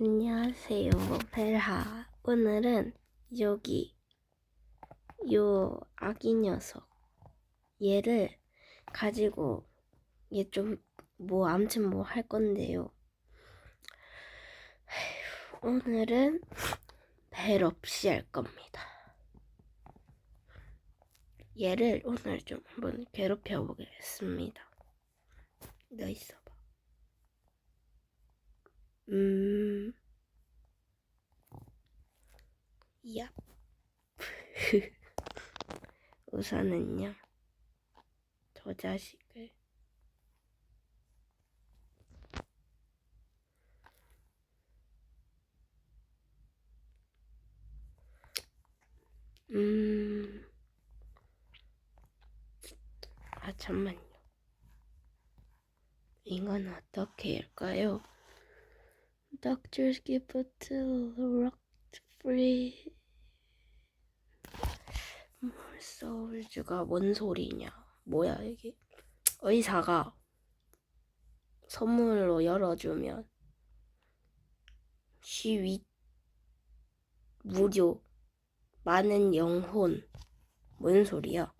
안녕하세요, 벨하. 오늘은 여기 요 아기 녀석 얘를 가지고 얘 좀뭐 아무튼 뭐 할 건데요. 오늘은 벨 없이 할 겁니다. 얘를 오늘 좀 한번 괴롭혀 보겠습니다. 너 있어봐. 음. 야. 우선은요. 저 자식을 음. 아, 잠만요. 이건 어떻게 할까요? Doctors give birth to rock free 소울즈가 뭔 소리냐? 뭐야 이게? 의사가 선물로 열어주면 시위 무료 많은 영혼 뭔 소리야?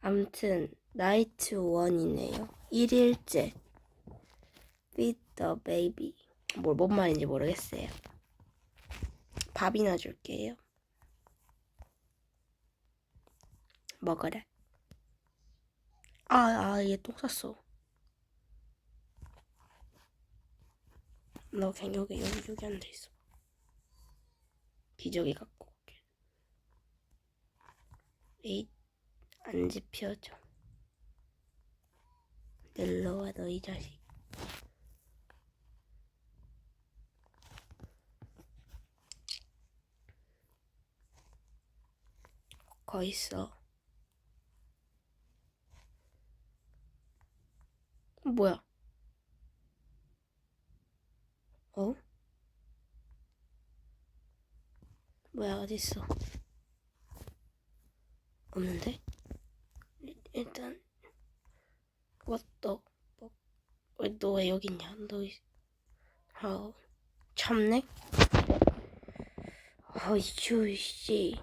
암튼 나이트 원이네요. 1일째 feed the baby 뭘 뭔 말인지 모르겠어요. 밥이나 줄게요. 먹으래. 아, 아, 얘 똥 쌌어. 너 그냥 여기, 여기, 여기 앉아 있어. 기저귀 갖고 올게. 에잇, 안 집혀져. 일로와, 너이 자식. 거 있어. 뭐야? 어? 뭐야 어딨어? 없는데? 일- 일단 what 왜너 왜 여기 있냐? 너 이- 아 참네? 어이쭈 씨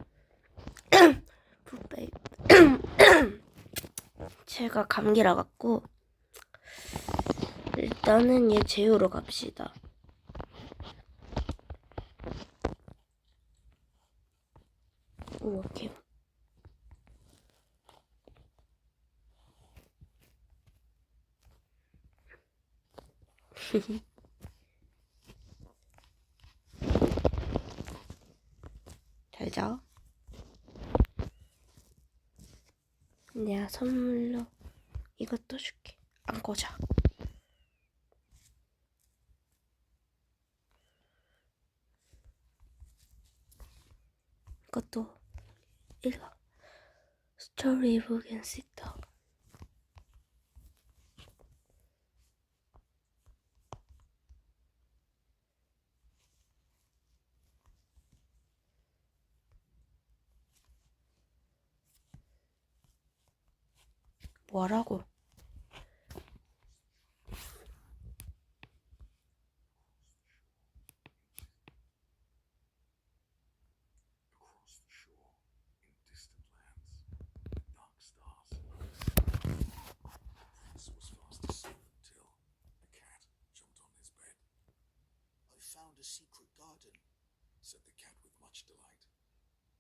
풋베이 제가 감기라 갖고 일단은 얘 재우러 갑시다. 이렇게. 잘 자. 내가 선물로 이것도 줄게. 안고 자. 이것도 읽어. 스토리북 앤 시터. Bed, I found a secret garden. said the cat with much delight.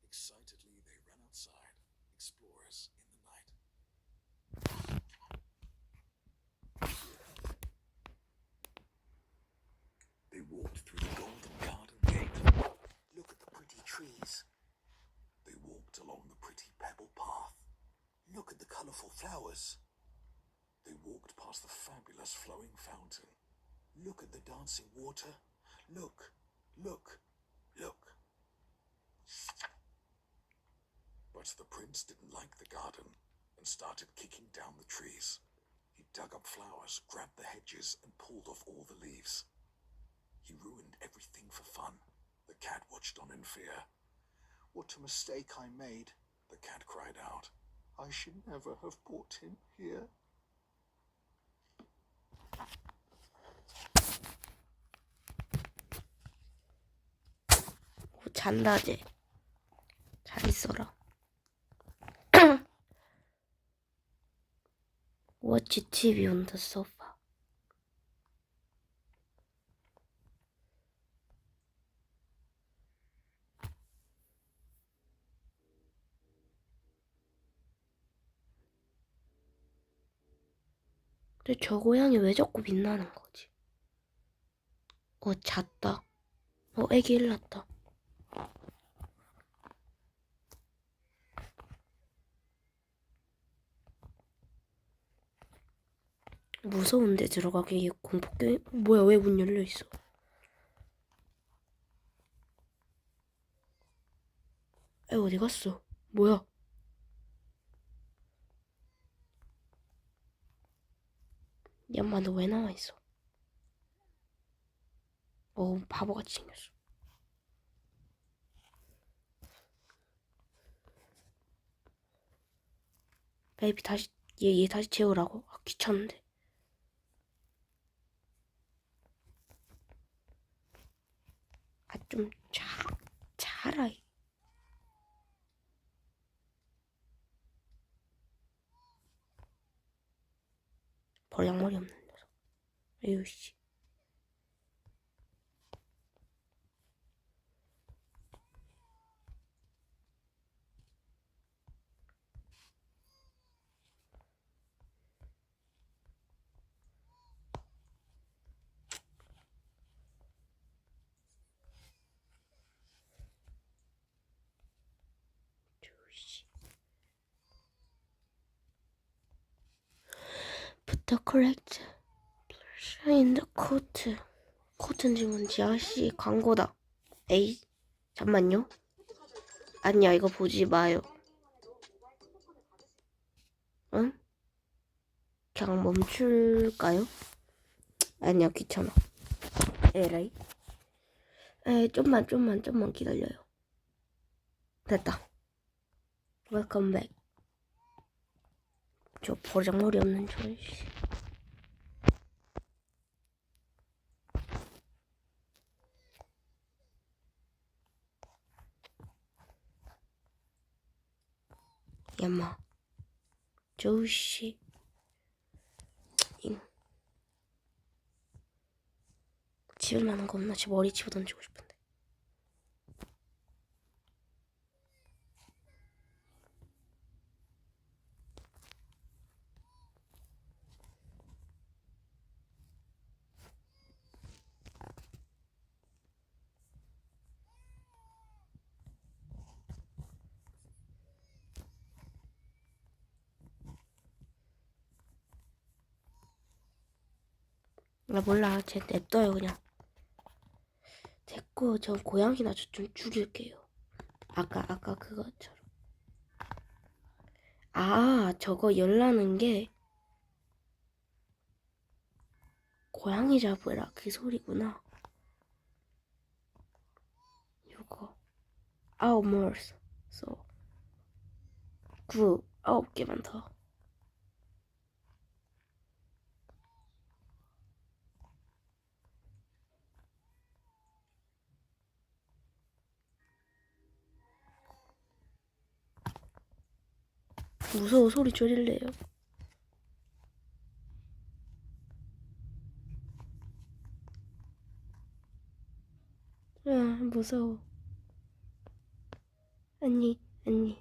Excitedly, they ran outside, explorers in the night. They walked through the golden garden gate. Look at the pretty trees. They walked along the pretty pebble path. Look at the colourful flowers. They walked past the fabulous flowing fountain. Look at the dancing water. Look, look, look. But the prince didn't like the garden and started kicking down the trees. He dug up flowers, grabbed the hedges, and pulled off all the leaves. He ruined everything for fun. The cat watched on in fear. What a mistake I made. The cat cried out. I should never have brought him here. 잔다제. 잘 있어라. Watch TV on the sofa. 저 고양이 왜 자꾸 빛나는 거지? 어, 잤다. 어, 애기 일났다. 무서운데 들어가기 공포 게임? 뭐야 왜 문 열려 있어? 애 어디 갔어? 뭐야? 야마 너 왜 나와 있어? 어 바보같이 생겼어. 베이비 다시 얘 얘 다시 재우라고? 아 귀찮은데. 아 좀 자, 자라. 이. 버량머리 없는 녀석. 에휴 씨. 씨. Put the correct blusher in the coat. 코트인지 뭔지 아씨 광고다. 에이 잠만요. 아니야 이거 보지 마요. 응? 그냥 멈출까요? 아니야 귀찮아. 에라이. 에 좀만 좀만 좀만 기다려요. 됐다. 웰컴 백. 저 버장머리 없는 저 씨. 야마. 잉. 집을 만한 거 없나? 제 머리 집어 던지고 싶은데. 나 몰라. 쟤 냅둬요 그냥. 됐고 전 고양이나 저 좀 죽일게요. 아까 아까 그것처럼. 아 저거 열나는 게 고양이 잡으라 그 소리구나. 요거 아홉 몰스 소구 아홉 개만 더. 무서워 소리 줄일래요. 아 무서워. 아니 아니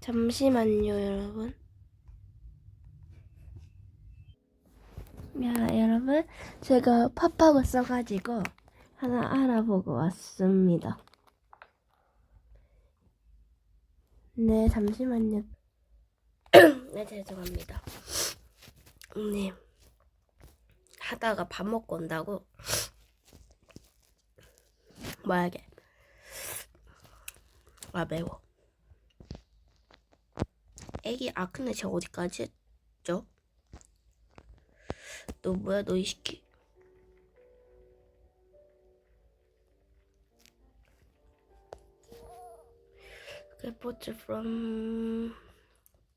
잠시만요 여러분. 야 여러분 제가 팝하고 써가지고 하나 알아보고 왔습니다. 네 잠시만요. 네, 죄송합니다. 네. 하다가 밥 먹고 온다고. 뭐야, 이게. 아, 매워. 애기, 아, 근데 제가 어디까지 했죠? 너 뭐야, 너 이 새끼. Reports from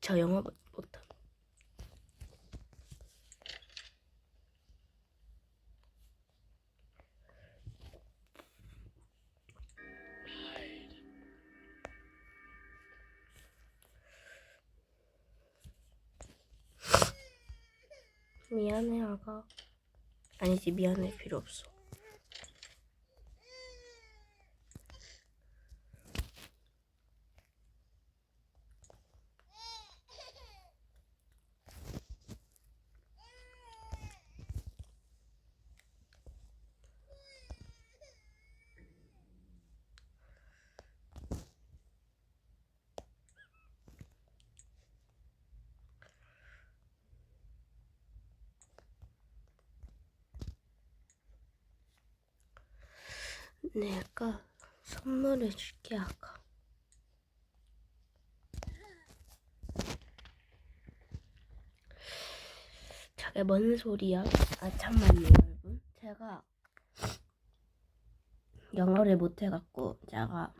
저 영화 못, 못함. 미안해 아가. 아니지 미안해. 필요 없어. 내가 선물해 줄게 아가. 저게 뭔 소리야? 아 잠만요 여러분. 제가 영어를 못해갖고 제가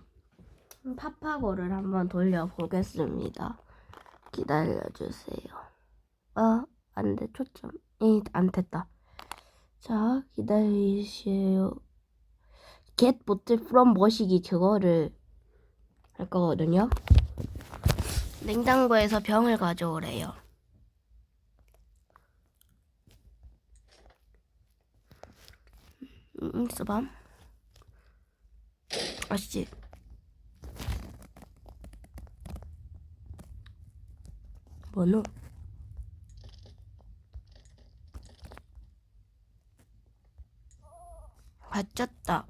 파파고를 한번 돌려보겠습니다. 기다려주세요. 아, 안 돼, 초점. 이, 안 됐다. 자, 기다리세요. Get bottle from 머시기 그거를 할 거거든요. 냉장고에서 병을 가져오래요. 음, 써밤. 아씨. 뭐노? 받쳤다.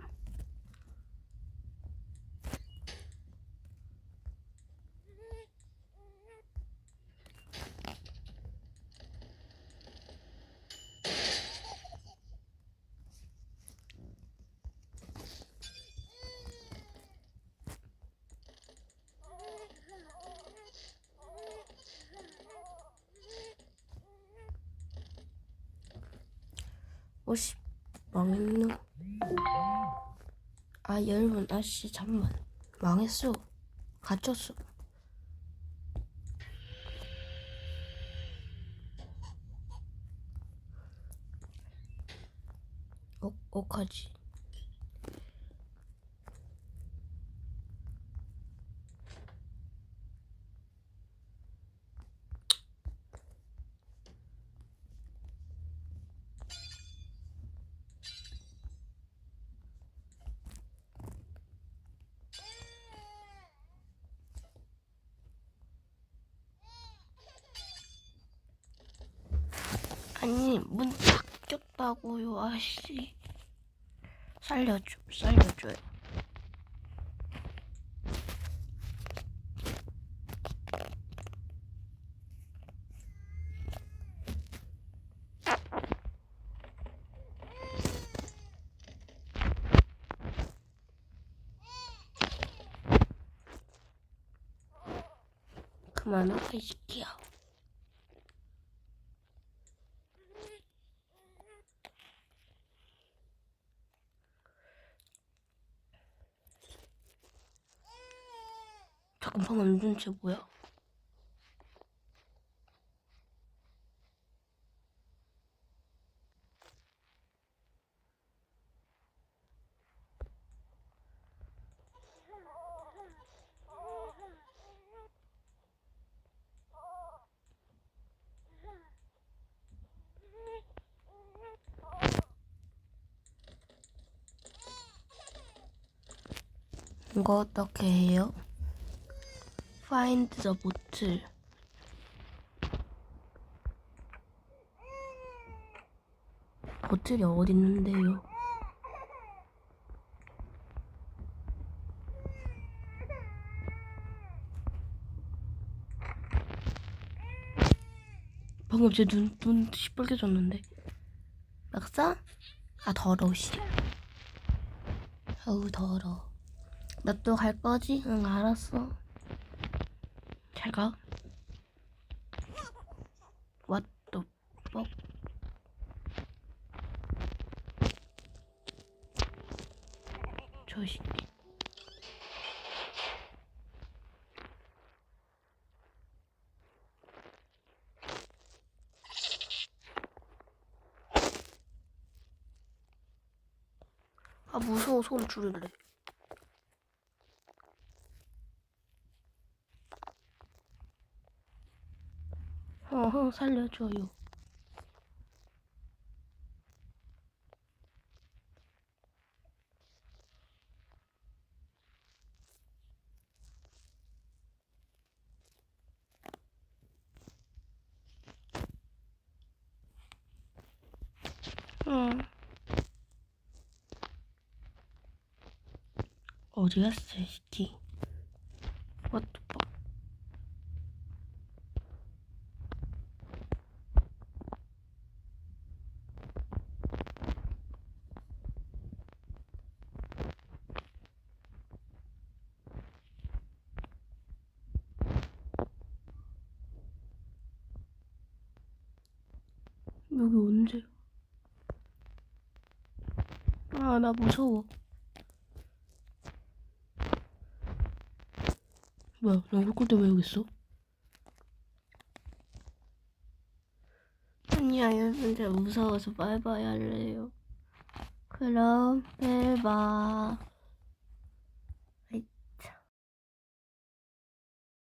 오씨 망했노 아 여러분 아씨 잠만. 망했어. 갇혔어. 어, 어떡하지 아니 문 닫혔다고요 아씨. 살려줘 살려줘요. 그만하고 있을게요 잠깐 방금 눈치 뭐야? 이거 어떻게 해요? Find the bottle. 보틀이 어디 있는데요? 방금 제 눈, 눈 시뻘개졌는데. 낙사? 아, 더러워, 씨. 어우, 더러워. 나 또 갈 거지? 응, 알았어. 잘 가. What the fuck? 저 새끼. 아 무서워 소리 줄일래. 제발 살려줘요. 응. 어디 갔어, 시키? 여기 언제? 아, 나 무서워. 뭐야, 나 얼굴 때왜 여기 있어? 아니야, 여러분들 무서워서 바이바이 할래요. 그럼, 잘 봐.